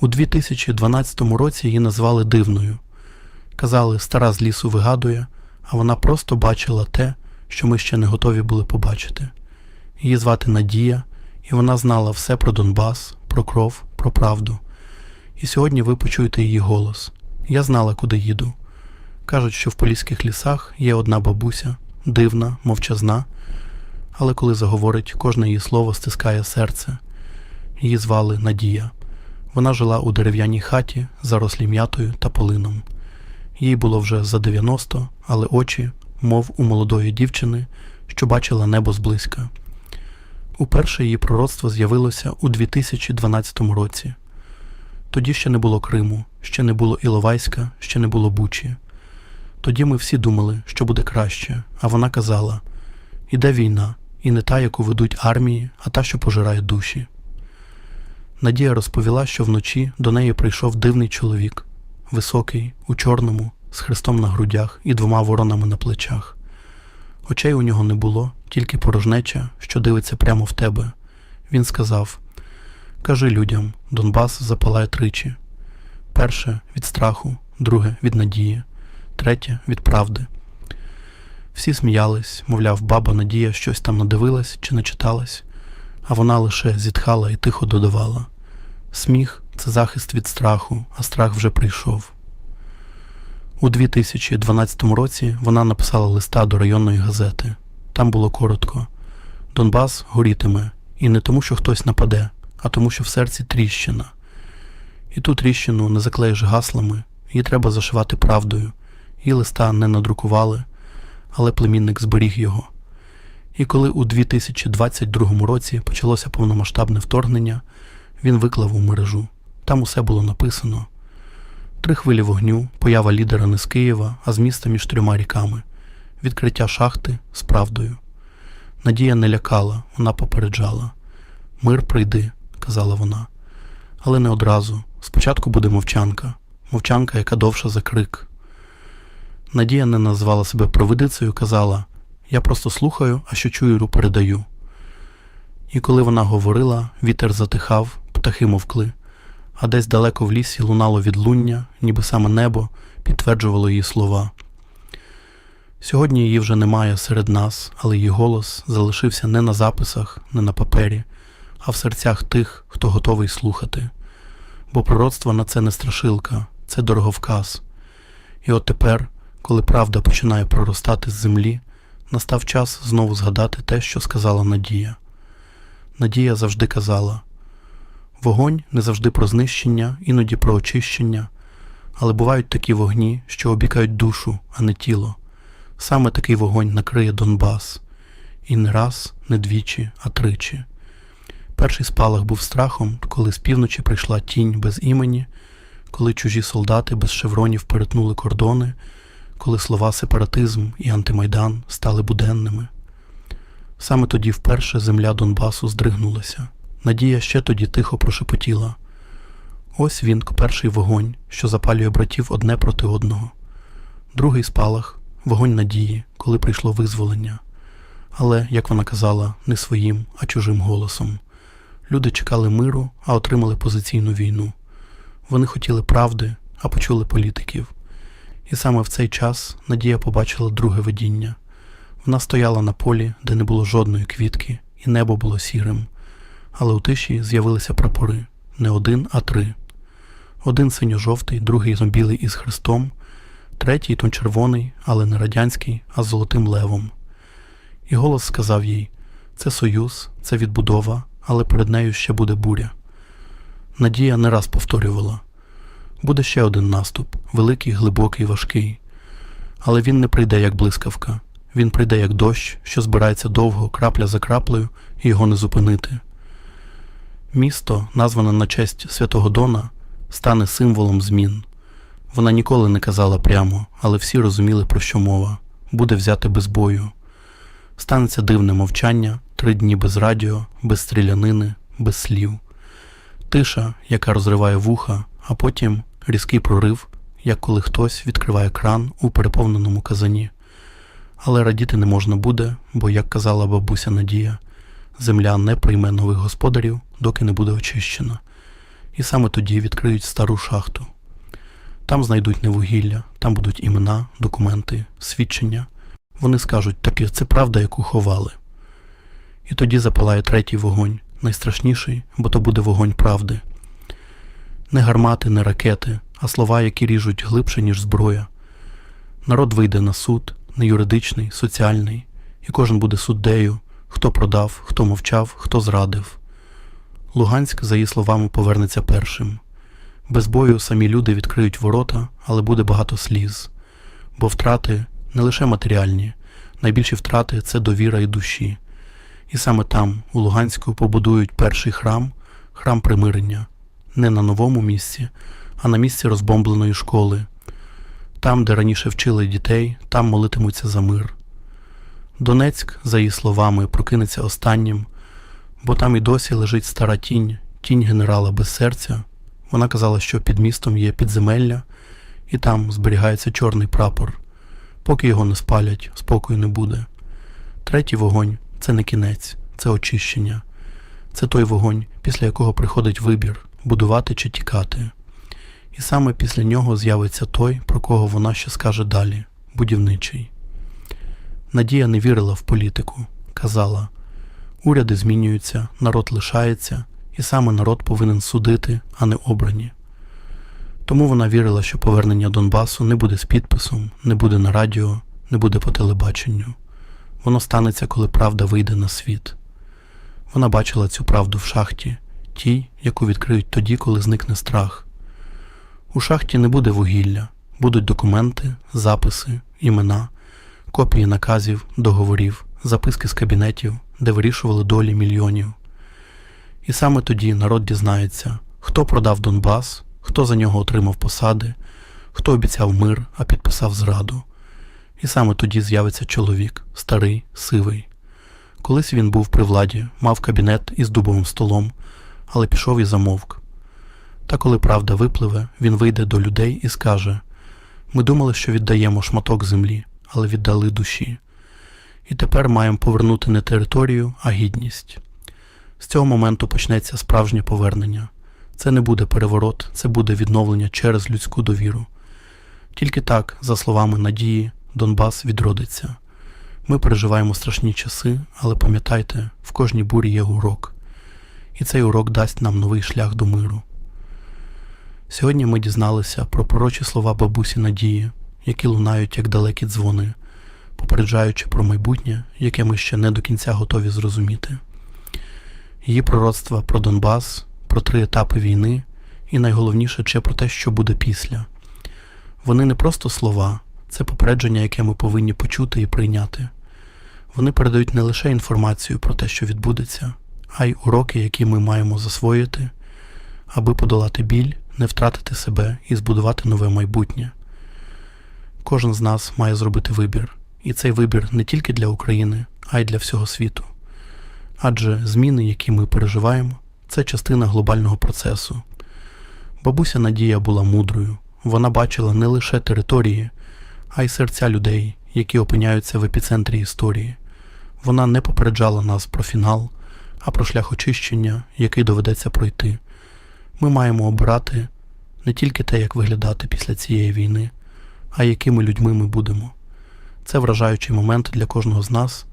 У 2012 році її назвали дивною. Казали, стара з лісу вигадує, а вона просто бачила те, що ми ще не готові були побачити. Її звати Надія, і вона знала все про Донбас, про кров, про правду. І сьогодні ви почуєте її голос. Я знала, куди їду. Кажуть, що в поліських лісах є одна бабуся, дивна, мовчазна, але коли заговорить, кожне її слово стискає серце. Її звали Надія. Вона жила у дерев'яній хаті, зарослі м'ятою та полином. Їй було вже за 90, але очі, мов у молодої дівчини, що бачила небо зблизька. Уперше її пророцтво з'явилося у 2012 році. Тоді ще не було Криму, ще не було Іловайська, ще не було Бучі. Тоді ми всі думали, що буде краще, а вона казала: іде війна, і не та, яку ведуть армії, а та, що пожирає душі. Надія розповіла, що вночі до неї прийшов дивний чоловік, високий, у чорному, з хрестом на грудях і двома воронами на плечах. Очей у нього не було, тільки порожнеча, що дивиться прямо в тебе. Він сказав: Кажи людям, Донбас запалає тричі. Перше від страху, друге від надії, третє від правди. Всі сміялись, мовляв, баба Надія щось там надивилась чи не читалась, а вона лише зітхала і тихо додавала. Сміх це захист від страху, а страх вже прийшов. У 2012 році вона написала листа до районної газети. Там було коротко: Донбас горітиме, і не тому, що хтось нападе, а тому, що в серці тріщина. І ту тріщину не заклеїш гаслами, її треба зашивати правдою. Її листа не надрукували, але племінник зберіг його. І коли у 2022 році почалося повномасштабне вторгнення, він виклав у мережу. Там усе було написано. Три хвилі вогню, поява лідера не з Києва, а з міста між трьома ріками, відкриття шахти з правдою. Надія не лякала, вона попереджала. Мир прийди, казала вона. Але не одразу. Спочатку буде мовчанка, мовчанка, яка довша за крик. Надія не назвала себе провидицею, казала Я просто слухаю, а що чую, передаю. І коли вона говорила, вітер затихав, птахи мовкли, а десь далеко в лісі лунало відлуння, ніби саме небо підтверджувало її слова. Сьогодні її вже немає серед нас, але її голос залишився не на записах, не на папері, а в серцях тих, хто готовий слухати. Бо пророцтво на це не страшилка, це дороговказ. І от тепер, коли правда починає проростати з землі, настав час знову згадати те, що сказала Надія. Надія завжди казала: вогонь не завжди про знищення, іноді про очищення, але бувають такі вогні, що обікають душу, а не тіло. Саме такий вогонь накриє Донбас. І не раз, не двічі, а тричі. Перший спалах був страхом, коли з півночі прийшла тінь без імені, коли чужі солдати без шевронів перетнули кордони, коли слова сепаратизм і антимайдан стали буденними. Саме тоді вперше земля Донбасу здригнулася. Надія ще тоді тихо прошепотіла. Ось він, перший вогонь, що запалює братів одне проти одного. Другий спалах вогонь надії, коли прийшло визволення. Але, як вона казала, не своїм, а чужим голосом. Люди чекали миру, а отримали позиційну війну. Вони хотіли правди, а почули політиків. І саме в цей час Надія побачила друге видіння. Вона стояла на полі, де не було жодної квітки, і небо було сірим. Але у тиші з'явилися прапори не один, а три. Один синьо-жовтий, другий білий із хрестом, третій то червоний, але не радянський, а з золотим левом. І голос сказав їй: це союз, це відбудова, але перед нею ще буде буря. Надія не раз повторювала: буде ще один наступ, великий, глибокий, важкий. Але він не прийде як блискавка, він прийде як дощ, що збирається довго, крапля за краплею, і його не зупинити. Місто, назване на честь Святого Дона, стане символом змін. Вона ніколи не казала прямо, але всі розуміли, про що мова буде взяти без бою. Станеться дивне мовчання, три дні без радіо, без стрілянини, без слів, тиша, яка розриває вуха, а потім різкий прорив, як коли хтось відкриває кран у переповненому казані. Але радіти не можна буде, бо, як казала бабуся Надія, земля не прийме нових господарів, доки не буде очищена. і саме тоді відкриють стару шахту. Там знайдуть не вугілля, там будуть імена, документи, свідчення. Вони скажуть, таки це правда, яку ховали. І тоді запалає третій вогонь, найстрашніший, бо то буде вогонь правди. Не гармати, не ракети, а слова, які ріжуть глибше, ніж зброя. Народ вийде на суд, не юридичний, соціальний, і кожен буде суддею, хто продав, хто мовчав, хто зрадив. Луганськ, за її словами, повернеться першим. Без бою самі люди відкриють ворота, але буде багато сліз. Бо втрати не лише матеріальні, найбільші втрати це довіра і душі. І саме там, у Луганську, побудують перший храм, храм примирення, не на новому місці, а на місці розбомбленої школи. Там, де раніше вчили дітей, там молитимуться за мир. Донецьк, за її словами, прокинеться останнім, бо там і досі лежить стара тінь, тінь генерала без серця. Вона казала, що під містом є підземелля, і там зберігається чорний прапор. Поки його не спалять, спокою не буде. Третій вогонь це не кінець, це очищення. Це той вогонь, після якого приходить вибір будувати чи тікати. І саме після нього з'явиться той, про кого вона ще скаже далі будівничий. Надія не вірила в політику, казала уряди змінюються, народ лишається, і саме народ повинен судити, а не обрані. Тому вона вірила, що повернення Донбасу не буде з підписом, не буде на радіо, не буде по телебаченню. Воно станеться, коли правда вийде на світ. Вона бачила цю правду в шахті, тій, яку відкриють тоді, коли зникне страх. У шахті не буде вугілля, будуть документи, записи, імена, копії наказів, договорів, записки з кабінетів, де вирішували долі мільйонів. І саме тоді народ дізнається, хто продав Донбас, хто за нього отримав посади, хто обіцяв мир, а підписав зраду. І саме тоді з'явиться чоловік, старий, сивий. Колись він був при владі, мав кабінет із дубовим столом, але пішов і замовк. Та коли правда випливе, він вийде до людей і скаже: Ми думали, що віддаємо шматок землі, але віддали душі. І тепер маємо повернути не територію, а гідність. З цього моменту почнеться справжнє повернення. Це не буде переворот, це буде відновлення через людську довіру. Тільки так, за словами Надії, Донбас відродиться. Ми переживаємо страшні часи, але пам'ятайте, в кожній бурі є урок, і цей урок дасть нам новий шлях до миру. Сьогодні ми дізналися про пророчі слова бабусі Надії, які лунають як далекі дзвони, попереджаючи про майбутнє, яке ми ще не до кінця готові зрозуміти. Її пророцтва про Донбас, про три етапи війни і найголовніше ще про те, що буде після. Вони не просто слова, це попередження, яке ми повинні почути і прийняти. Вони передають не лише інформацію про те, що відбудеться, а й уроки, які ми маємо засвоїти, аби подолати біль, не втратити себе і збудувати нове майбутнє. Кожен з нас має зробити вибір, і цей вибір не тільки для України, а й для всього світу. Адже зміни, які ми переживаємо, це частина глобального процесу. Бабуся Надія була мудрою, вона бачила не лише території, а й серця людей, які опиняються в епіцентрі історії. Вона не попереджала нас про фінал, а про шлях очищення, який доведеться пройти. Ми маємо обирати не тільки те, як виглядати після цієї війни, а якими людьми ми будемо. Це вражаючий момент для кожного з нас,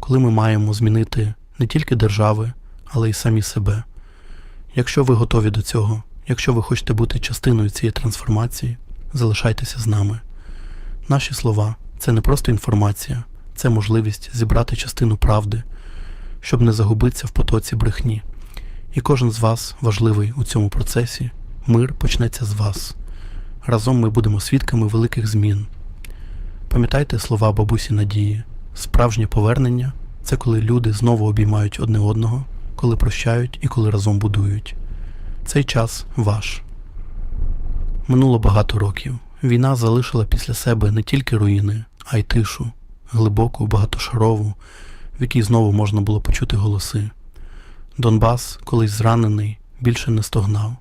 коли ми маємо змінити не тільки держави, але й самі себе. Якщо ви готові до цього, якщо ви хочете бути частиною цієї трансформації, залишайтеся з нами. Наші слова це не просто інформація, це можливість зібрати частину правди, щоб не загубитися в потоці брехні. І кожен з вас важливий у цьому процесі. Мир почнеться з вас. Разом ми будемо свідками великих змін. Пам'ятайте слова бабусі Надії: справжнє повернення це коли люди знову обіймають одне одного, коли прощають і коли разом будують. Цей час ваш. Минуло багато років. Війна залишила після себе не тільки руїни, а й тишу, глибоку, багатошарову, в якій знову можна було почути голоси. Донбас, колись зранений, більше не стогнав.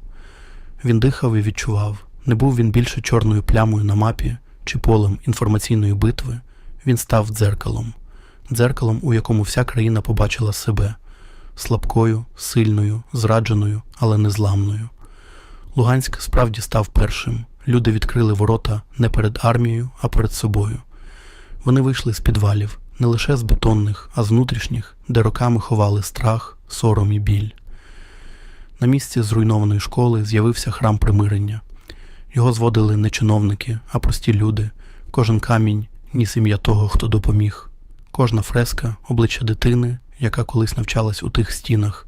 Він дихав і відчував, не був він більше чорною плямою на мапі чи полем інформаційної битви, він став дзеркалом, дзеркалом, у якому вся країна побачила себе слабкою, сильною, зрадженою, але незламною. Луганськ справді став першим. Люди відкрили ворота не перед армією, а перед собою. Вони вийшли з підвалів, не лише з бетонних, а з внутрішніх, де роками ховали страх, сором і біль. На місці зруйнованої школи з'явився храм примирення. Його зводили не чиновники, а прості люди. Кожен камінь ніс ім'я того, хто допоміг. Кожна фреска обличчя дитини, яка колись навчалась у тих стінах.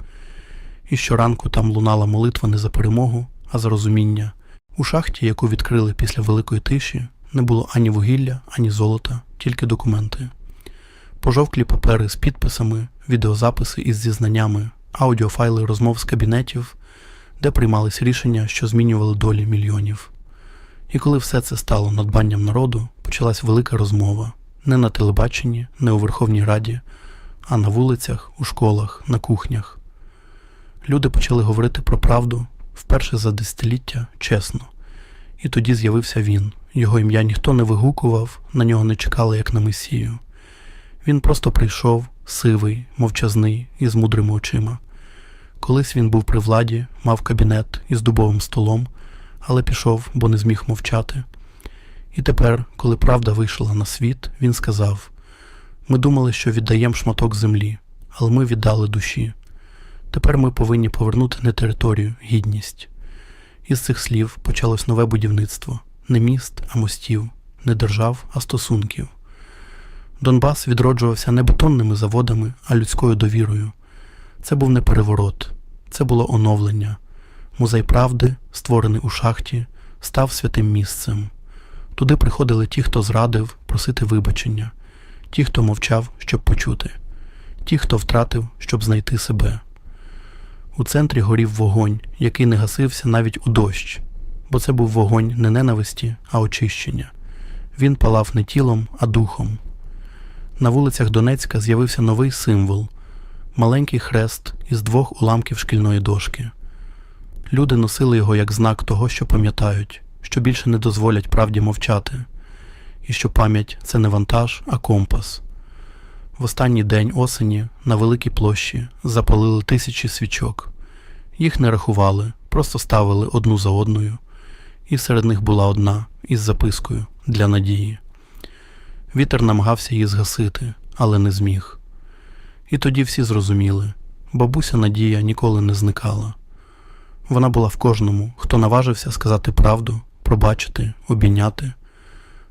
І щоранку там лунала молитва не за перемогу, а за розуміння. У шахті, яку відкрили після великої тиші, не було ані вугілля, ані золота, тільки документи. Пожовклі папери з підписами, відеозаписи із зізнаннями, аудіофайли розмов з кабінетів, де приймались рішення, що змінювали долі мільйонів. І коли все це стало надбанням народу, почалась велика розмова не на телебаченні, не у Верховній Раді, а на вулицях, у школах, на кухнях. Люди почали говорити про правду вперше за десятиліття чесно. І тоді з'явився він. Його ім'я ніхто не вигукував, на нього не чекали, як на месію. Він просто прийшов, сивий, мовчазний і з мудрими очима. Колись він був при владі, мав кабінет із дубовим столом, але пішов, бо не зміг мовчати. І тепер, коли правда вийшла на світ, він сказав: Ми думали, що віддаємо шматок землі, але ми віддали душі. Тепер ми повинні повернути не територію, гідність. Із цих слів почалось нове будівництво не міст, а мостів, не держав, а стосунків. Донбас відроджувався не бетонними заводами, а людською довірою. Це був не переворот, це було оновлення. Музей правди, створений у шахті, став святим місцем. Туди приходили ті, хто зрадив, просити вибачення, ті, хто мовчав, щоб почути, ті, хто втратив, щоб знайти себе. У центрі горів вогонь, який не гасився навіть у дощ, бо це був вогонь не ненависті, а очищення. Він палав не тілом, а духом. На вулицях Донецька з'явився новий символ маленький хрест із двох уламків шкільної дошки. Люди носили його як знак того, що пам'ятають, що більше не дозволять правді мовчати, і що пам'ять це не вантаж, а компас. В останній день осені на великій площі запалили тисячі свічок. Їх не рахували, просто ставили одну за одною, і серед них була одна із запискою для надії. Вітер намагався її згасити, але не зміг. І тоді всі зрозуміли бабуся Надія ніколи не зникала. Вона була в кожному, хто наважився сказати правду, пробачити, обійняти.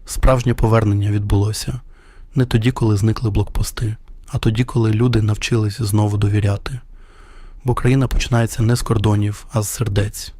Справжнє повернення відбулося не тоді, коли зникли блокпости, а тоді, коли люди навчились знову довіряти. Бо країна починається не з кордонів, а з сердець.